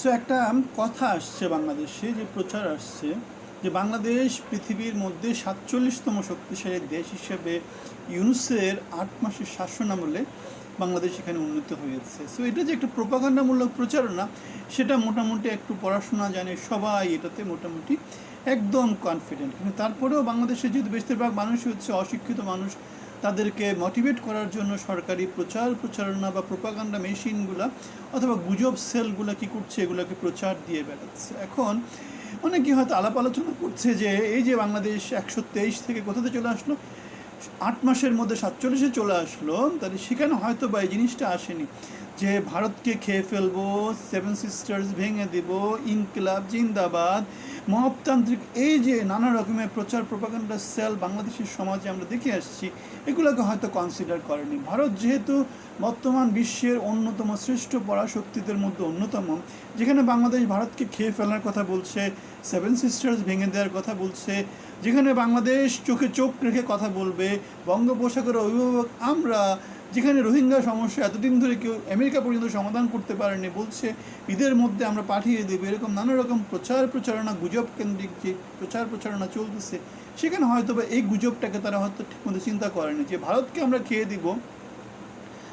So একটা কথা আসছে বাংলাদেশে, যে প্রচার আসছে, যে বাংলাদেশ পৃথিবীর মধ্যে সাতচল্লিশতম শক্তিশালী দেশ হিসেবে ইউনুসের আট মাসের শাসন আমলে বাংলাদেশ এখানে উন্নত হয়েছে। সো এটা যে একটা প্রপাগান্ডামূলক প্রচারণা, সেটা মোটামুটি একটু পড়াশোনা জানে সবাই, এটাতে মোটামুটি একদম কনফিডেন্ট কিন্তু তারপরেও বাংলাদেশে যেহেতু বেশিরভাগ মানুষই হচ্ছে অশিক্ষিত মানুষ তাদেরকে মোটিভেট করার জন্য সরকারি প্রচার, প্রচারণা বা প্রোপাগান্ডা মেশিনগুলা অথবা গুজব সেলগুলো কী করছে, এগুলোকে প্রচার দিয়ে বেড়াচ্ছে। এখন অনেকে হয়তো আলাপ আলোচনা করছে যে, এই যে বাংলাদেশ একশো তেইশ থেকে কোথাতে চলে আসলো? আট মাসের মধ্যে সাতচল্লিশে চলে আসলো। তাহলে সেখানে হয়তো বা এই জিনিসটা আসেনি। যে ভারতকে খেয়ে ফেলব সেভেন সিস্টার্স ভেঙে দেব, ইনকিলাব, জিন্দাবাদ। মহবতান্ত্রিক এই যে নানা রকমের প্রচার প্রপাগান্ডার সেল বাংলাদেশের সমাজে আমরা দেখে আসছি, এগুলোকে হয়তো কনসিডার করেনি। ভারত যেহেতু বর্তমান বিশ্বের অন্যতম শ্রেষ্ঠ পরাশক্তিদের মধ্যে অন্যতম, যেখানে বাংলাদেশ ভারতকে খেয়ে ফেলার কথা বলছে সেভেন সিস্টার্স ভেঙে দেওয়ার কথা বলছে, যেখানে বাংলাদেশ চোখে চোখ রেখে কথা বলবে বঙ্গোপসাগরের অভিভাবক আমরা যেখানে রোহিঙ্গা সমস্যা এতদিন ধরে কেউ আমেরিকা পর্যন্ত সমাধান করতে পারেনি বলছে, ঈদের মধ্যে আমরা পাঠিয়ে দেবো। এরকম নানা রকম প্রচার প্রচারণা, গুজব কেন্দ্রিক যে প্রচার প্রচারণা চলতেছে, সেখানে হয়তো বা এই গুজবটাকে তারা হয়তো ঠিক ঠিকমতো চিন্তা করেনি যে, ভারতকে আমরা খেয়ে দিব,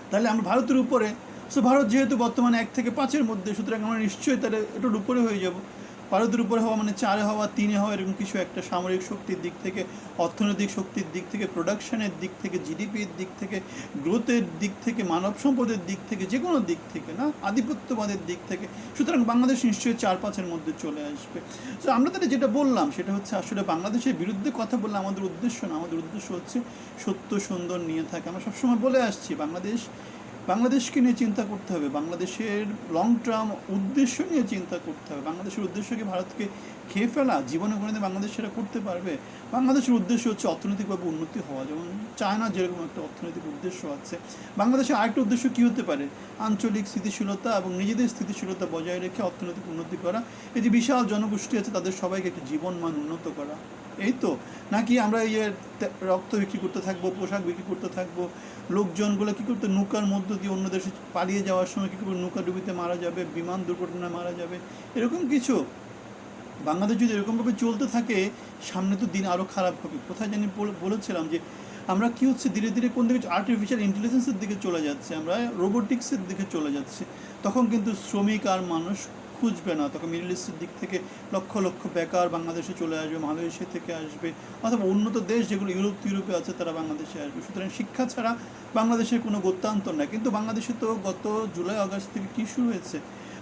তাহলে আমরা ভারতের উপরে। সো ভারত যেহেতু বর্তমানে এক থেকে পাঁচের মধ্যে, সুতরাং আমরা নিশ্চয়ই তাহলে এটার উপরে হয়ে যাব। ভারতের উপরে হওয়া মানে চারে হওয়া, তিনে হওয়া এরকম কিছু একটা সামরিক শক্তির দিক থেকে, অর্থনৈতিক শক্তির দিক থেকে প্রোডাকশনের দিক থেকে জিডিপির দিক থেকে গ্রোথের দিক থেকে, মানব সম্পদের দিক থেকে, যে কোনো দিক থেকে না, আধিপত্যবাদের দিক থেকে। সুতরাং বাংলাদেশ নিশ্চয়ই চার পাঁচের মধ্যে চলে আসবে। তো আমরা তাহলে যেটা বললাম, সেটা হচ্ছে আসলে বাংলাদেশের বিরুদ্ধে কথা বললে আমাদের উদ্দেশ্য না, আমাদের উদ্দেশ্য হচ্ছে সত্য, সুন্দর, নিয়ে থাকে। আমরা সবসময় বলে আসছি, বাংলাদেশ বাংলাদেশকে নিয়ে চিন্তা করতে হবে। বাংলাদেশের লং টার্ম উদ্দেশ্য নিয়ে চিন্তা করতে হবে। বাংলাদেশের উদ্দেশ্যকে ভারতকে খেয়ে ফেলা? জীবনে কোনোদিন বাংলাদেশ সেটা করতে পারবে? বাংলাদেশের উদ্দেশ্য হচ্ছে অর্থনৈতিকভাবে উন্নতি হওয়া। যেমন চায়না যেরকম একটা অর্থনৈতিক উদ্দেশ্য আছে। বাংলাদেশের আরেকটা উদ্দেশ্য কী হতে পারে? আঞ্চলিক স্থিতিশীলতা এবং নিজেদের স্থিতিশীলতা বজায় রেখে অর্থনৈতিক উন্নতি করা। এই যে বিশাল জনগোষ্ঠী আছে, তাদের সবাইকে একটা জীবন মান উন্নত করা। এই তো? নাকি আমরা ইয়ে রক্ত বিক্রি করতে থাকব, পোশাক বিক্রি করতে থাকব, লোকজনগুলো কী করতে? নৌকার মধ্য দিয়ে অন্য দেশে পালিয়ে যাওয়ার সময় কী নৌকা ডুবিতে মারা যাবে, বিমান দুর্ঘটনায় মারা যাবে, এরকম কিছু? বাংলাদেশ যদি এরকমভাবে চলতে থাকে, সামনে তো দিন আরও খারাপ হবে। কোথায় জানি বল- বলেছিলাম যে, আমরা কি হচ্ছে, ধীরে ধীরে কোন দিকে আর্টিফিশিয়াল ইন্টেলিজেন্সের দিকে চলে যাচ্ছে, আমরা রোবোটিক্সের দিকে চলে যাচ্ছে। তখন কিন্তু শ্রমিক আর মানুষ খুঁজবে না তখন মিডল ইস্টের দিক থেকে লক্ষ লক্ষ বেকার বাংলাদেশে চলে আসবে মালয়েশিয়া থেকে আসবে, অথবা উন্নত দেশ যেগুলো ইউরোপ, ইউরোপে আছে তারা বাংলাদেশে আসবে। সুতরাং শিক্ষা ছাড়া বাংলাদেশের কোনো গত্যান্তর নাই। কিন্তু বাংলাদেশে তো গত জুলাই, আগস্ট থেকে কী শুরু হয়েছে?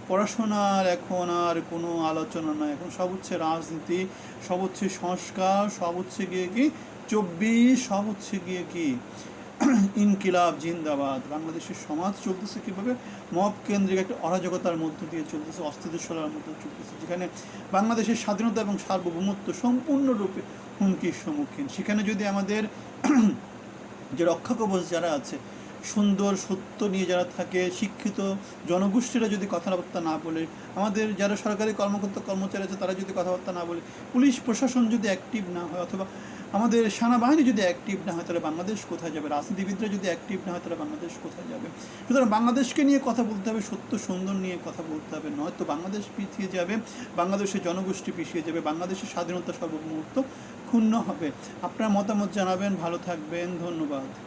পড়াশোনার এখন আর কোনো আলোচনা নাই। এখন সব হচ্ছে রাজনীতি, সব হচ্ছে সংস্কার, সব হচ্ছে গিয়ে কি? চব্বিশ, সব হচ্ছে গিয়ে কি? ইনকিলাব, জিন্দাবাদ। বাংলাদেশের সমাজ চলতেছে কীভাবে? মব কেন্দ্রিক একটা অরাজকতার মধ্য দিয়ে চলতেছে অস্থিতিশীলার মধ্যে চলতেছে, যেখানে বাংলাদেশের স্বাধীনতা এবং সার্বভৌমত্ব সম্পূর্ণরূপে হুমকির সম্মুখীন। সেখানে যদি আমাদের যে রক্ষা কবচ যারা আছে সুন্দর সত্য নিয়ে যারা থাকে, শিক্ষিত জনগোষ্ঠীরা যদি কথাবার্তা না বলে, আমাদের যারা সরকারি কর্মকর্তা, কর্মচারী আছে, তারা যদি কথাবার্তা না বলে, পুলিশ প্রশাসন যদি অ্যাক্টিভ না হয় অথবা আমাদের সেনাবাহিনী যদি অ্যাক্টিভ না হয়, তাহলে বাংলাদেশ কোথায় যাবে? রাজনীতিবিদরা যদি অ্যাক্টিভ না হয়, তাহলে বাংলাদেশ কোথায় যাবে? সুতরাং বাংলাদেশকে নিয়ে কথা বলতে হবে, সত্য, সুন্দর নিয়ে কথা বলতে হবে নয়তো বাংলাদেশ পিছিয়ে যাবে, বাংলাদেশের জনগোষ্ঠী পিছিয়ে যাবে, বাংলাদেশের স্বাধীনতা সর্বমুহূর্ত ক্ষুণ্ণ হবে। আপনার মতামত জানাবেন, ভালো থাকবেন, ধন্যবাদ।